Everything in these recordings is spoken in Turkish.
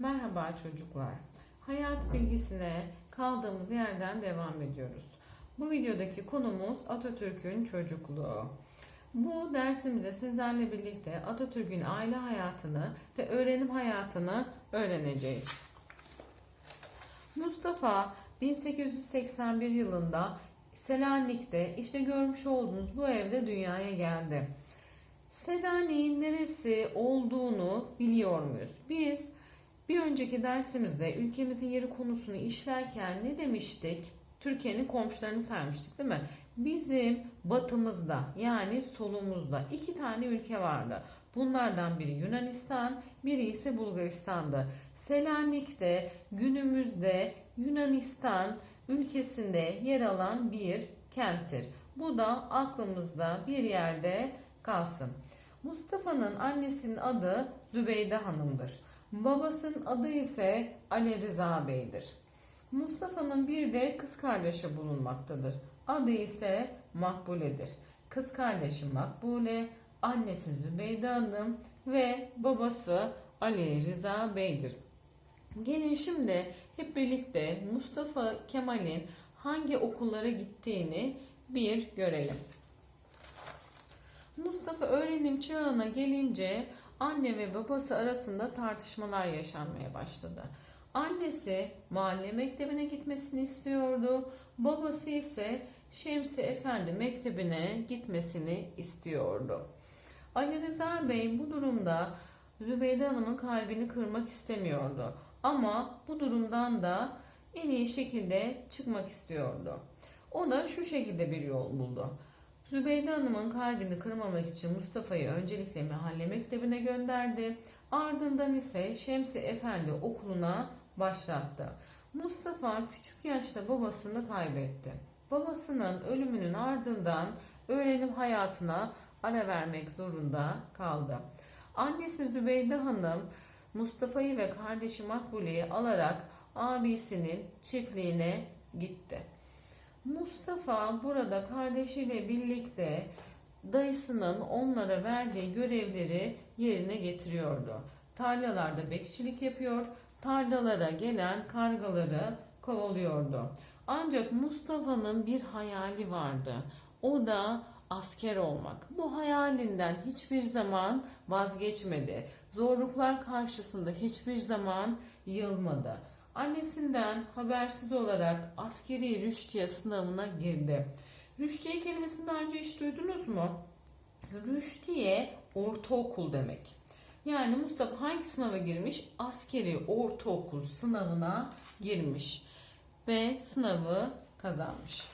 Merhaba çocuklar. Hayat bilgisine kaldığımız yerden devam ediyoruz. Bu videodaki konumuz Atatürk'ün çocukluğu. Bu dersimizde sizlerle birlikte Atatürk'ün aile hayatını ve öğrenim hayatını öğreneceğiz. Mustafa 1881 yılında Selanik'te işte görmüş olduğunuz bu evde dünyaya geldi. Selanik'in neresi olduğunu biliyor muyuz? Biz bir önceki dersimizde ülkemizin yeri konusunu işlerken ne demiştik? Türkiye'nin komşularını saymıştık değil mi? Bizim batımızda yani solumuzda iki tane ülke vardı. Bunlardan biri Yunanistan, biri ise Bulgaristan'dı. Selanik'te günümüzde Yunanistan ülkesinde yer alan bir kenttir. Bu da aklımızda bir yerde kalsın. Mustafa'nın annesinin adı Zübeyde Hanım'dır. Babasının adı ise Ali Rıza Bey'dir. Mustafa'nın bir de kız kardeşi bulunmaktadır. Adı ise Makbule'dir. Kız kardeşi Makbule, annesi Zübeyde Hanım ve babası Ali Rıza Bey'dir. Gelin şimdi hep birlikte Mustafa Kemal'in hangi okullara gittiğini bir görelim. Mustafa öğrenim çağına gelince anne ve babası arasında tartışmalar yaşanmaya başladı. Annesi mahalle mektebine gitmesini istiyordu. Babası ise Şemsi Efendi mektebine gitmesini istiyordu. Ali Rıza Bey bu durumda Zübeyde Hanım'ın kalbini kırmak istemiyordu. Ama bu durumdan da en iyi şekilde çıkmak istiyordu. O da şu şekilde bir yol buldu. Zübeyde Hanım'ın kalbini kırmamak için Mustafa'yı öncelikle mahalle mektebine gönderdi. Ardından ise Şemsi Efendi okuluna başlattı. Mustafa küçük yaşta babasını kaybetti. Babasının ölümünün ardından öğrenim hayatına ara vermek zorunda kaldı. Annesi Zübeyde Hanım Mustafa'yı ve kardeşi Makbule'yi alarak abisinin çiftliğine gitti. Mustafa burada kardeşiyle birlikte dayısının onlara verdiği görevleri yerine getiriyordu. Tarlalarda bekçilik yapıyor, tarlalara gelen kargaları kovalıyordu. Ancak Mustafa'nın bir hayali vardı. O da asker olmak. Bu hayalinden hiçbir zaman vazgeçmedi. Zorluklar karşısında hiçbir zaman yılmadı. Annesinden habersiz olarak askeri rüştiye sınavına girdi. Rüştiye kelimesini daha önce hiç duydunuz mu? Rüştiye ortaokul demek. Yani Mustafa hangi sınava girmiş? Askeri ortaokul sınavına girmiş ve sınavı kazanmış.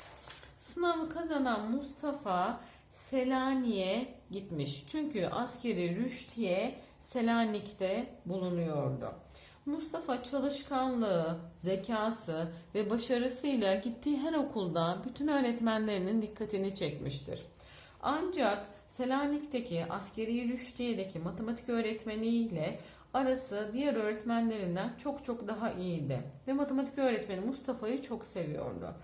Sınavı kazanan Mustafa Selanik'e gitmiş. Çünkü askeri rüştiye Selanik'te bulunuyordu. Mustafa çalışkanlığı, zekası ve başarısıyla gittiği her okulda bütün öğretmenlerinin dikkatini çekmiştir. Ancak Selanik'teki askeri rüştiyedeki matematik öğretmeniyle arası diğer öğretmenlerinden çok çok daha iyiydi. Ve matematik öğretmeni Mustafa'yı çok seviyordu.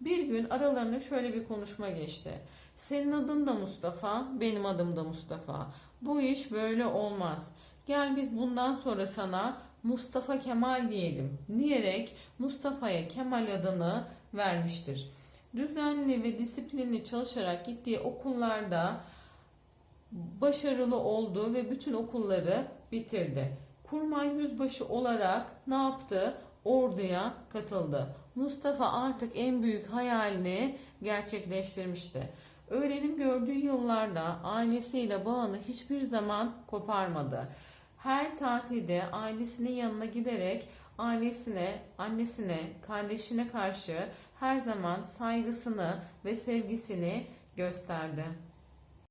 Bir gün aralarında şöyle bir konuşma geçti. Senin adın da Mustafa, benim adım da Mustafa. Bu iş böyle olmaz. Gel biz bundan sonra sana Mustafa Kemal diyelim diyerek Mustafa'ya Kemal adını vermiştir. Düzenli ve disiplinli çalışarak gittiği okullarda başarılı oldu ve bütün okulları bitirdi. Kurmay yüzbaşı olarak ne yaptı? Orduya katıldı. Mustafa artık en büyük hayalini gerçekleştirmişti. Öğrenim gördüğü yıllarda ailesiyle bağını hiçbir zaman koparmadı. Her tatilde ailesinin yanına giderek ailesine, annesine, kardeşine karşı her zaman saygısını ve sevgisini gösterdi.